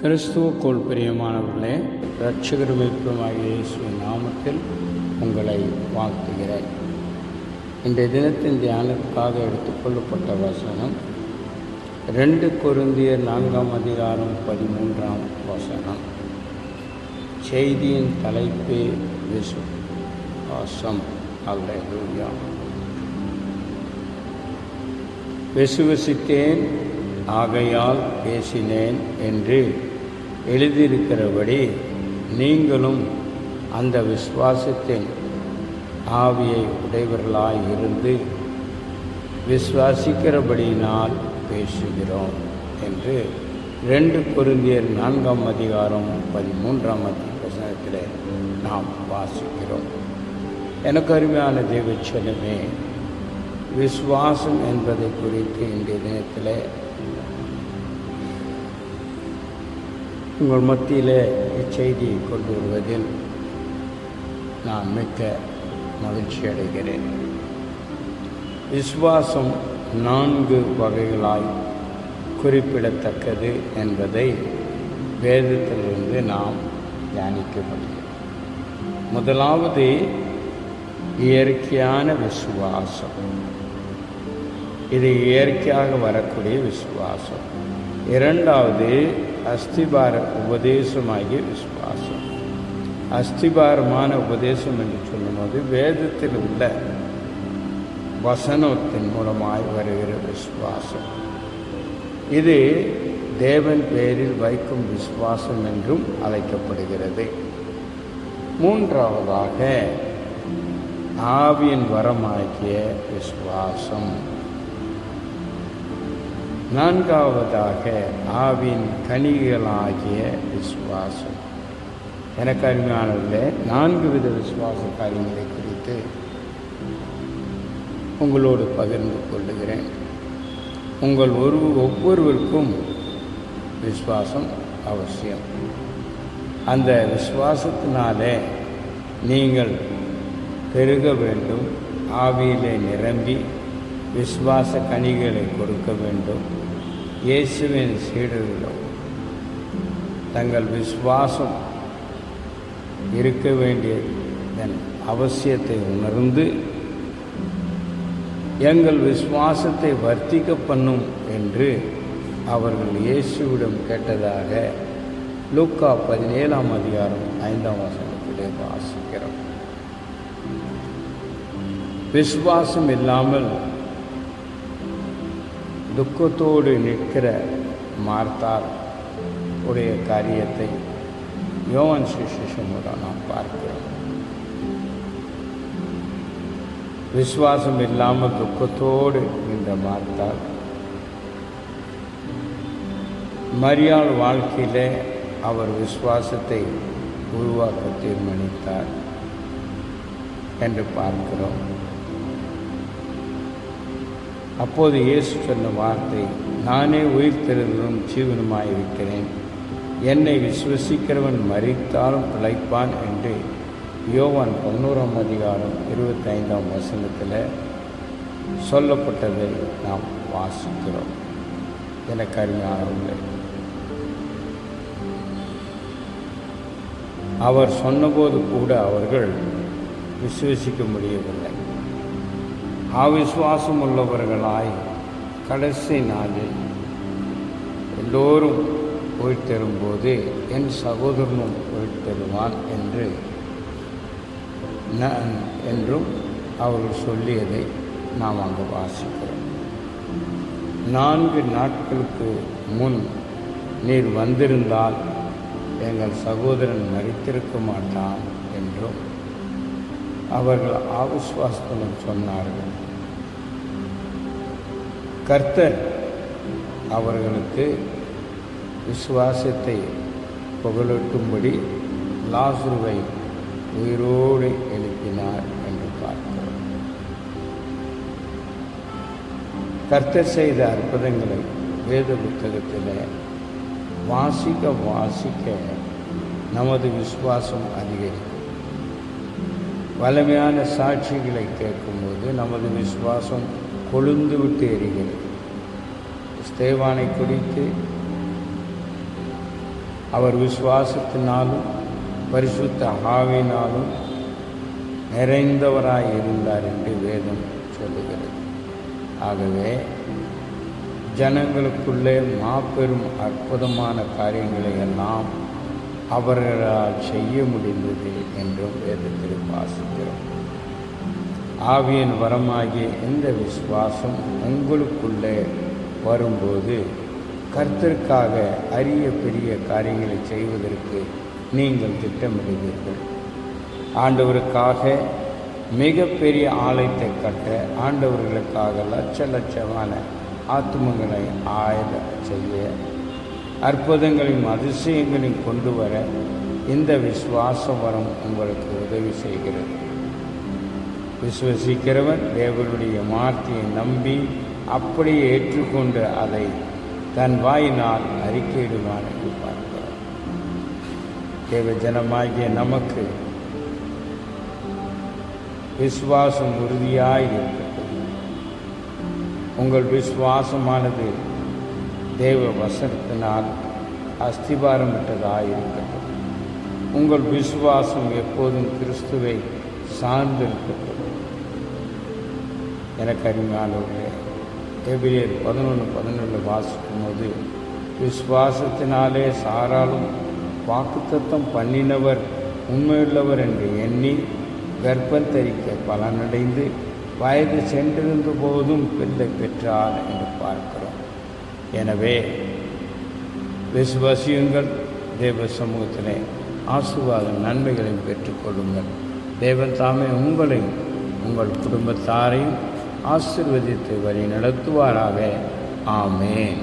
கிறிஸ்துவுக்குள் பிரியமானவர்களே இரட்சகர் மீட்புமாகிய இயேசுவின் நாமத்தில் உங்களை வாழ்த்துகிறேன். இன்றைய தினத்தின் தியானத்துக்காக எடுத்துக்கொள்ளப்பட்ட வசனம் ரெண்டு குருந்திய நான்காம் அதிகாரம் பதிமூன்றாம் வசனம். செய்தியின் தலைப்பே விசுவாசம் அல்லேலூயா விசுவசித்தேன் ஆகையால் பேசினேன் என்று எழுதியிருக்கிறபடி நீங்களும் அந்த விசுவாசத்தின் ஆவியை உடையவர்களாய் இருந்து விசுவாசிக்கிறபடியினால் பேசுகிறோம் என்று ரெண்டு பொருந்தியர் நான்காம் அதிகாரம் பதிமூன்றாம் வசனத்தில் நாம் வாசிக்கிறோம். எனக்கு அருமையான தேவச்சனமே விசுவாசம் என்பதை குறித்து இன்றைய தினத்தில் உங்கள் மத்தியில் இச்செய்தியை கொண்டு வருவதில் நான் மிக்க மகிழ்ச்சி அடைகிறேன். விசுவாசம் நான்கு வகைகளாய் குறிப்பிடத்தக்கது என்பதை வேதத்திலிருந்து நாம் தியானிக்கப்படுகிறோம். முதலாவது இயற்கையான விசுவாசம். இது இயற்கையாக வரக்கூடிய விசுவாசம். இரண்டாவது அஸ்திபார உபதேசமாகிய விசுவாசம். அஸ்திபாரமான உபதேசம் என்று சொல்லும்போது வேதத்தில் உள்ள வசனத்தின் மூலமாய் வருகிற விசுவாசம். இது தேவன் பேரில் வைக்கும் விசுவாசம் என்றும் அழைக்கப்படுகிறது. மூன்றாவதாக ஆவியின் வரமாகிய விசுவாசம். நான்காவதாக ஆவின் கனிகளாகிய விசுவாசம். எனக்கு அருமையானதில் நான்கு வித விசுவாச காரியங்களை குறித்து உங்களோடு பகிர்ந்து கொள்ளுகிறேன். உங்கள் ஒரு ஒவ்வொருவருக்கும் விசுவாசம் அவசியம். அந்த விசுவாசத்தினாலே நீங்கள் பெருக வேண்டும் ஆவியிலே நிரம்பி விசுவாச கனிகளை கொடுக்க வேண்டும். இயேசுவின் சீடர்களும் தங்கள் விசுவாசம் இருக்க வேண்டியதன் அவசியத்தை உணர்ந்து எங்கள் விசுவாசத்தை வர்த்திக்க பண்ணும் என்று அவர்கள் இயேசுவிடம் கேட்டதாக லூக்கா பதினேழாம் அதிகாரம் ஐந்தாம் வசனத்திலே வாசிக்கிறோம். விசுவாசம் இல்லாமல் துக்கத்தோடு நிற்கிற மார்த்தார் உடைய காரியத்தை யோவன் சுசேஷமுடன் நாம் பார்க்கிறோம். விசுவாசம் இல்லாமல் துக்கத்தோடு இந்த மார்த்தால் மரியாள் வாழ்க்கையிலே அவர் விசுவாசத்தை உருவாக்க தீர்மானித்தார் என்று பார்க்கிறோம். அப்போது இயேசு சொன்ன வார்த்தை நானே உயிர் தெருதலும் ஜீவனுமாயிருக்கிறேன். என்னை விசுவசிக்கிறவன் மறித்தாலும் பிழைப்பான் என்று யோவான் பதினோராம் அதிகாரம் இருபத்தைந்தாம் வசனத்தில் சொல்லப்பட்டதை நாம் வாசிக்கிறோம். எனக்கு அறிஞானவர்கள் அவர் சொன்னபோது கூட அவர்கள் விசுவசிக்க முடியவில்லை. அவிசுவாசம் உள்ளவர்களாய் கடைசி நாளில் எல்லோரும் போய்த்தரும்போது என் சகோதரனும் போய்த்தருவான் என்று நான் என்றும் அவர்கள் சொல்லியதை நாம் அங்கு வாசிக்கிறோம். நான்கு நாட்களுக்கு முன் நீர் வந்திருந்தால் எங்கள் சகோதரன் மறித்திருக்க மாட்டான் என்றும் அவர்கள் ஆவிஸ்வாசத்துடன் சொன்னார்கள். கர்த்தர் அவர்களுக்கு விசுவாசத்தை புகழட்டும்படி லாசுருவை உயிரோடு எழுப்பினார் என்று பார்க்கிறோம். கர்த்தர் செய்த அற்புதங்களை வேத புத்தகத்தில் வாசிக்க வாசிக்க நமது விசுவாசம் அதிகரிக்கும். வலிமையான சாட்சிகளை கேட்கும்போது நமது விசுவாசம் கொழுந்து விட்டு எரிகிறது. ஸ்தேவானை குறித்து அவர் விசுவாசத்தினாலும் பரிசுத்த ஆவினாலும் நிறைந்தவராய் இருந்தார் என்று வேதம் சொல்லுகிறது. ஆகவே ஜனங்களுக்குள்ளே மாபெரும் அற்புதமான காரியங்களை எல்லாம் அவர்களால் செய்ய முடிந்தது என்றும் வேதத்தில் வாசிக்கிறோம். ஆவியின் வரமாகிய இந்த விசுவாசம் உங்களுக்குள்ளே வரும்போது கர்த்தருக்காக அரிய பெரிய காரியங்களை செய்வதற்கு நீங்கள் திட்டமிடுவீர்கள். ஆண்டவருக்காக மிகப்பெரிய ஆலயத்தை கட்ட ஆண்டவர்களுக்காக லட்ச லட்சமான ஆத்மங்களை ஆயுத செய்ய அற்புதங்களையும் அதிசயங்களையும் கொண்டு வர இந்த விசுவாச வரம் உங்களுக்கு உதவி செய்கிறது. விசுவசிக்கிறவன் தேவனுடைய வார்த்தையை நம்பி அப்படியே ஏற்றுக்கொண்டு அதை தன் வாயினால் அறிக்கையிடுவான் என்று பார்க்கிறோம். தேவ ஜனமாகிய நமக்கு விசுவாசம் உறுதியாய் இருக்கட்டும். உங்கள் விசுவாசமானது தேவ வசனத்தினால் அஸ்திபாரமிட்டதாக இருக்கட்டும் உங்கள் விசுவாசம் எப்போதும் கிறிஸ்துவை சார்ந்திருக்கட்டும் எனக்கு அருமையானவர்களே எபிரியர் பதினொன்று பதினொன்று வாசிக்கும் போது விசுவாசத்தினாலே சாராலும் வாக்குத்தத்தம் பண்ணினவர் உண்மையுள்ளவர் என்று எண்ணி கர்ப்பம் தரிக்க பலனடைந்து வயது சென்றிருந்த போதும் பிள்ளை பெற்றார் என்று பார்க்கிறோம். எனவே விசுவாசியுங்கள் தேவ சமூகத்திலே ஆசீர்வாத நன்மைகளையும் பெற்றுக்கொள்ளுங்கள். தேவன் தாமே உங்களையும் உங்கள் குடும்பத்தாரையும் ஆசிர்வதித்து வழி நடத்துவாராக. ஆமேன்.